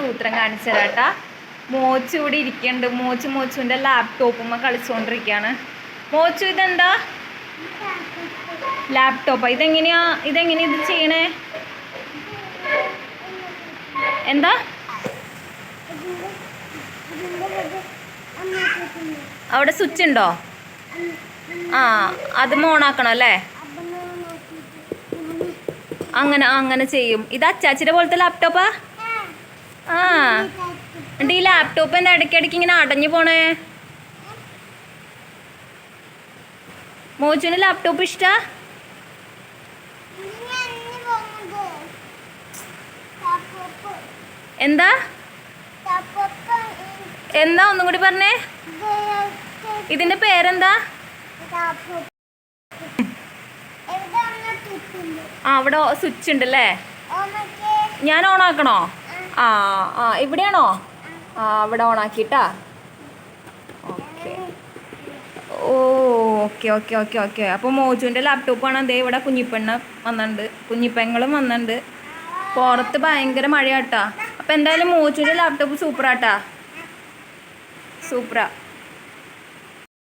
സൂത്രം കാണിച്ചു തരാട്ടാ മോച്ചു ഇവിടെ ഇരിക്കുന്നുണ്ട് മോച്ചു മോച്ചുവിന്റെ ലാപ്ടോപ്പുമ്മ കളിച്ചുകൊണ്ടിരിക്കുകയാണ് മോച്ചു ഇതെന്താ? ലാപ്ടോപ്പാ ഇതെങ്ങനെയാ? ഇതെങ്ങനെയാ ഇത് ചെയ്യണേ? എന്താ? അവിടെ സ്വിച്ച് ഉണ്ടോ? ആ അത് ഓണാക്കണം അല്ലേ? അങ്ങനെ അങ്ങനെ ചെയ്യും. ഇത് അച്ചാച്ചിയുടെ പോലത്തെ ലാപ്ടോപ്പാ എന്നിട്ട് ഈ ലാപ്ടോപ്പ് എന്താ ഇടയ്ക്കിടയ്ക്ക് ഇങ്ങനെ അടഞ്ഞു പോണേ? മോച്ചുവിന് ലാപ്ടോപ്പ് ഇഷ്ടാ? എന്താ? എന്താ ഒന്നും കൂടി പറഞ്ഞേ? ഇതിന്റെ പേരെന്താ? ആ അവിടെ സ്വിച്ച് ഉണ്ട് അല്ലേ ഞാൻ ഓണാക്കണോ ആ ആ ഇവിടെയാണോ? അവിടെ ഓൺ ആക്കിട്ടാ ഓക്കെ. ഓ ഓക്കെ ഓക്കെ ഓക്കെ. ഓക്കെ അപ്പോൾ മോജുവിന്റെ ലാപ്ടോപ്പാണ് അതേ ഇവിടെ കുഞ്ഞിപ്പെണ്ണ വന്നിട്ടുണ്ട് കുഞ്ഞിപ്പെങ്ങളും വന്നിട്ടുണ്ട് പുറത്ത് ഭയങ്കര മഴയാട്ടാ. അപ്പോൾ എന്തായാലും മോജുവിന്റെ ലാപ്ടോപ്പ് സൂപ്പറാട്ടാ സൂപ്പറാ